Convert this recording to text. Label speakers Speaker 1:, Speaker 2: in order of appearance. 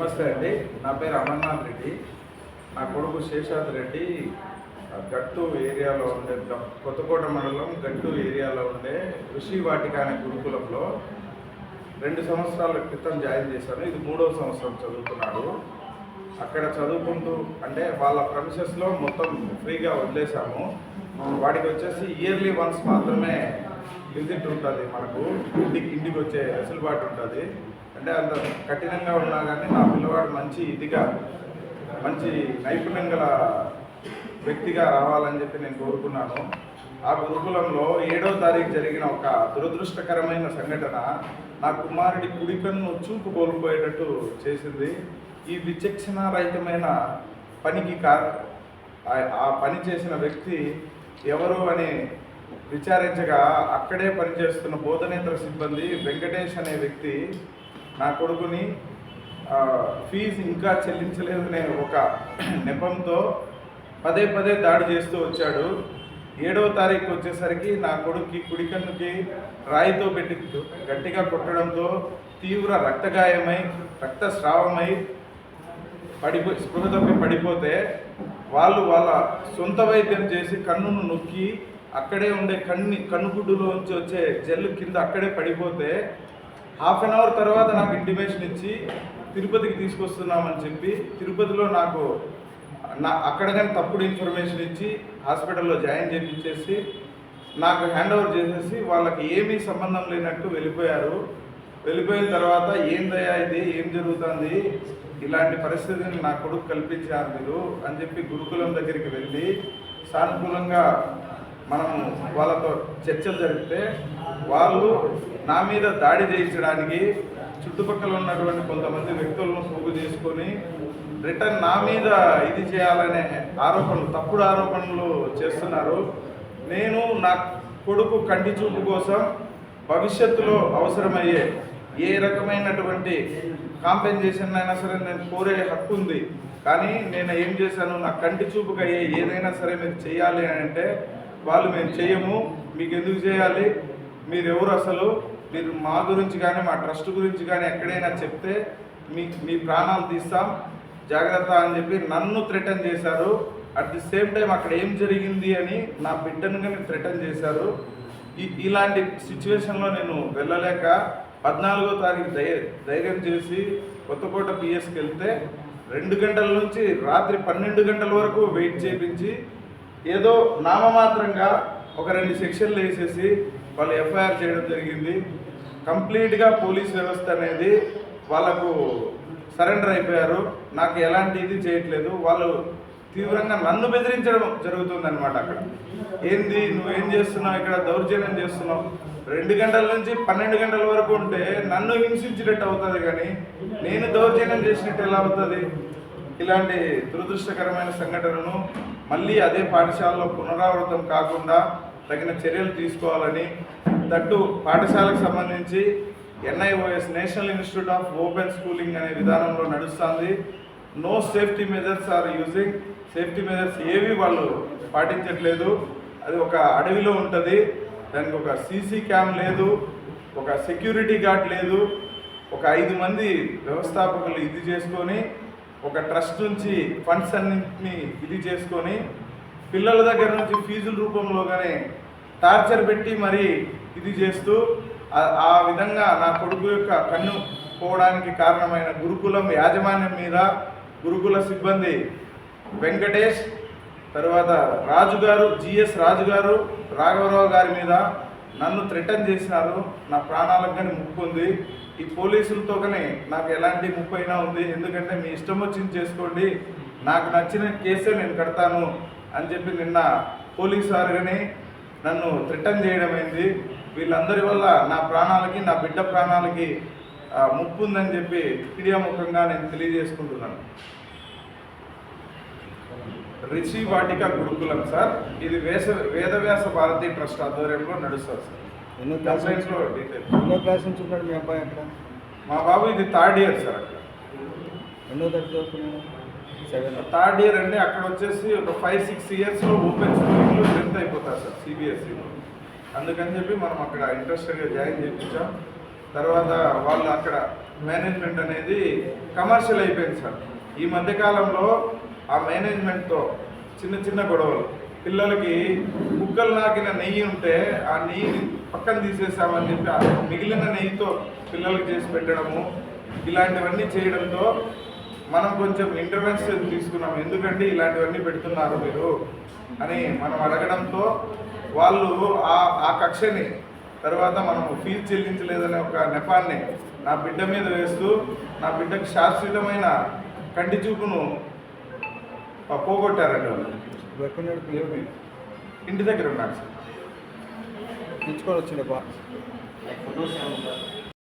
Speaker 1: నమస్తే అండి. నా పేరు అమర్నాథ్ రెడ్డి. నా కొడుకు శేషాద్ రెడ్డి. గట్టు ఏరియాలో ఉండే కొత్తకోట మండలం గట్టు ఏరియాలో ఉండే ఋషి వాటిక అనే గురుకులంలో రెండు సంవత్సరాల క్రితం జాయిన్ చేశాను. ఇది మూడో సంవత్సరం చదువుతున్నాడు. అక్కడ చదువుకుంటూ అంటే వాళ్ళ ప్రమిసెస్లో మొత్తం ఫ్రీగా వదిలేసాము వాడికి వచ్చేసి ఇయర్లీ వన్స్ మాత్రమే విజిట్ ఉంటుంది మనకు ఇంటికి ఇంటికి వచ్చే వెసులుబాటు ఉంటుంది. అంటే అంత కఠినంగా ఉన్నా కానీ నా పిల్లవాడు మంచి ఇదిగా మంచి నైపుణ్యం గల వ్యక్తిగా రావాలని చెప్పి నేను కోరుకున్నాను. ఆ గురుకులంలో ఏడో తారీఖు జరిగిన ఒక దురదృష్టకరమైన సంఘటన నా కుమారుడి కుడి చూపు కోల్పోయేటట్టు చేసింది. ఈ విచక్షణారహితమైన పనికి కా ఆ- ఆ పని చేసిన వ్యక్తి ఎవరు అని విచారించగా అక్కడే పనిచేస్తున్న బోధనేతర సిబ్బంది వెంకటేష్ అనే వ్యక్తి నా కొడుకుని ఫీజు ఇంకా చెల్లించలేదనే ఒక నెపంతో పదే పదే దాడి చేస్తూ వచ్చాడు. ఏడవ తారీఖు వచ్చేసరికి నా కొడుక్కి కుడి కన్నుకి రాయితో పెట్టి గట్టిగా కొట్టడంతో తీవ్ర రక్తగాయమై రక్తస్రావమై పడిపో స్పృహ తప్పి పడిపోతే వాళ్ళు వాళ్ళ సొంత వైద్యం చేసి కన్నును నొక్కి అక్కడే ఉండే కన్ని కన్నుగుడ్డులోంచి వచ్చే జెల్ కింద అక్కడే పడిపోతే హాఫ్ అన్ అవర్ తర్వాత నాకు ఇంటిమేషన్ ఇచ్చి తిరుపతికి తీసుకొస్తున్నామని చెప్పి తిరుపతిలో నాకు నా అక్కడ కానీ తప్పుడు ఇన్ఫర్మేషన్ ఇచ్చి హాస్పిటల్లో జాయిన్ చేయించేసి నాకు హ్యాండ్ ఓవర్ చేసేసి వాళ్ళకి ఏమీ సంబంధం లేనట్టు వెళ్ళిపోయారు. వెళ్ళిపోయిన తర్వాత ఏందయ్యా ఇది? ఏం జరుగుతుంది? ఇలాంటి పరిస్థితిని నా కొడుకు కల్పించారు మీరు అని చెప్పి గురుకులం దగ్గరికి వెళ్ళి సానుకూలంగా మనం వాళ్ళతో చర్చలు జరిపితే వాళ్ళు నా మీద దాడి చేయించడానికి చుట్టుపక్కల ఉన్నటువంటి కొంతమంది వ్యక్తులను పోగు చేసుకొని రిటర్న్ నా మీద ఇది చేయాలనే ఆరోపణలు తప్పుడు ఆరోపణలు చేస్తున్నారు. నేను నా కొడుకు కంటి చూపు కోసం భవిష్యత్తులో అవసరమయ్యే ఏ రకమైనటువంటి కాంపెన్సేషన్ అయినా సరే నేను కోరే హక్కు ఉంది. కానీ నేను ఏం చేశాను? నా కంటి చూపుకు అయ్యే ఏదైనా సరే మీరు చేయాలి అని అంటే వాళ్ళు మేము చేయము మీకు ఎందుకు చేయాలి? మీరు ఎవరు అసలు? మీరు మా గురించి కానీ మా ట్రస్ట్ గురించి కానీ ఎక్కడైనా చెప్తే మీ మీ ప్రాణాలు తీస్తాం. జాగ్రత్త అని చెప్పి నన్ను థ్రెటన్ చేశారు. అట్ ది సేమ్ టైం అక్కడ ఏం జరిగింది అని నా బిడ్డను కానీ థ్రెటన్ చేశారు. ఇలాంటి సిచ్యువేషన్లో నేను వెళ్ళలేక పద్నాలుగో తారీఖు ధై ధైర్యం చేసి కొత్తకోట పిఎస్కి వెళ్తే రెండు గంటల నుంచి రాత్రి పన్నెండు గంటల వరకు వెయిట్ చేయించి ఏదో నామమాత్రంగా ఒక రెండు సెక్షన్లు వేసేసి వాళ్ళు ఎఫ్ఐఆర్ చేయడం జరిగింది. కంప్లీట్గా పోలీస్ వ్యవస్థ అనేది వాళ్ళకు సరెండర్ అయిపోయారు. నాకు ఎలాంటి ఇది చేయట్లేదు. వాళ్ళు తీవ్రంగా నన్ను బెదిరించడం జరుగుతుంది అనమాట అక్కడ. ఏంది? నువ్వేం చేస్తున్నావు? ఇక్కడ దౌర్జన్యం చేస్తున్నావు. రెండు గంటల నుంచి పన్నెండు గంటల వరకు ఉంటే నన్ను హింసించినట్టు అవుతుంది కానీ నేను దౌర్జన్యం చేసినట్టు ఎలా అవుతుంది? ఇలాంటి దురదృష్టకరమైన సంఘటనను మళ్ళీ అదే పాఠశాలలో పునరావృతం కాకుండా తగిన చర్యలు తీసుకోవాలని తట్టు పాఠశాలకు సంబంధించి NIOS national institute of open schooling అనే విధానంలో నడుస్తుంది. No safety measures are using. Safety measures ఏవి వాళ్ళు పాటించట్లేదు. అది ఒక అడవిలో ఉంటుంది. దానికి ఒక సీసీ క్యామ్ లేదు. ఒక సెక్యూరిటీ గార్డ్ లేదు. ఒక ఐదు మంది వ్యవస్థాపకులు ఇది చేసుకొని ఒక ట్రస్ట్ నుంచి ఫండ్స్ అన్నింటినీ ఇది చేసుకొని పిల్లల దగ్గర నుంచి ఫీజుల రూపంలోగానే టార్చర్ పెట్టి మరి ఇది చేస్తూ ఆ- విధంగా నా కొడుకు యొక్క కన్ను పోవడానికి కారణమైన గురుకులం యాజమాన్యం మీద గురుకుల సిబ్బంది వెంకటేష్ తర్వాత రాజు గారు జిఎస్ రాజు గారు రాఘవరావు గారి మీద నన్ను థ్రెటన్ చేసినారు. నా ప్రాణాలకు కానీ ముక్కుంది ఈ పోలీసులతో నాకు ఎలాంటి ముప్పైనా ఉంది. ఎందుకంటే మీ ఇష్టం వచ్చింది చేసుకోండి. నాకు నచ్చిన కేసే నేను కడతాను అని చెప్పి నిన్న పోలీసు వారు నన్ను థ్రెటన్ చేయడం అయింది వీళ్ళందరి వల్ల నా ప్రాణాలకి నా బిడ్డ ప్రాణాలకి ముప్పు ఉందని చెప్పి క్రియాముఖంగా నేను తెలియజేసుకుంటున్నాను. రిషి వాటిక గురుకులం సార్. ఇది వేస వేదవ్యాస భారతి ట్రస్ట్ ఆధ్వర్యంలో నడుస్తుంది సార్.
Speaker 2: ఎన్నో క్లాస్ ఎన్నో క్లాస్ నుంచి ఉన్నాడు మీ అబ్బాయి అక్కడ?
Speaker 1: మా బాబు ఇది థర్డ్ ఇయర్ సార్ అక్కడ.
Speaker 2: ఎన్నో తరగతి చదువుతున్నాడు? సెవెన్
Speaker 1: థర్డ్ ఇయర్ అంటే అక్కడ వచ్చేసి ఒక ఫైవ్ సిక్స్ ఇయర్స్లో ఓపెన్ స్కూలింగ్లో టెన్త్ అయిపోతారు సార్ సిబిఎస్ఈలో అందుకని చెప్పి మనం అక్కడ ఇంట్రెస్టెడ్గా జాయిన్ చేయించాం. తర్వాత వాళ్ళు అక్కడ మేనేజ్మెంట్ అనేది కమర్షియల్ అయిపోయింది సార్. ఈ మధ్య కాలంలో ఆ మేనేజ్మెంట్తో చిన్న చిన్న గొడవలు. పిల్లలకి కుక్కలు నాకిన నెయ్యి ఉంటే ఆ నెయ్యి పక్కన తీసేసామని చెప్పి ఆ మిగిలిన నెయ్యితో పిల్లలకి చేసి పెట్టడము ఇలాంటివన్నీ చేయడంతో మనం కొంచెం ఇంటర్వెన్షన్ తీసుకున్నాం ఎందుకంటే ఇలాంటివన్నీ పెడుతున్నారు మీరు అని మనం అడగడంతో వాళ్ళు ఆ ఆ కక్షని తర్వాత మనం ఫీజు చెల్లించలేదనే ఒక నెపాన్ని నా బిడ్డ మీద వేస్తూ నా బిడ్డకు శాశ్వతమైన కంటి చూపును పోగొట్టారండి వాళ్ళు. ఇంటి దగ్గర ఉన్నారు సార్.
Speaker 2: తెచ్చుకొని వచ్చిండే బా.
Speaker 3: ఫొటోస్ ఏమన్నా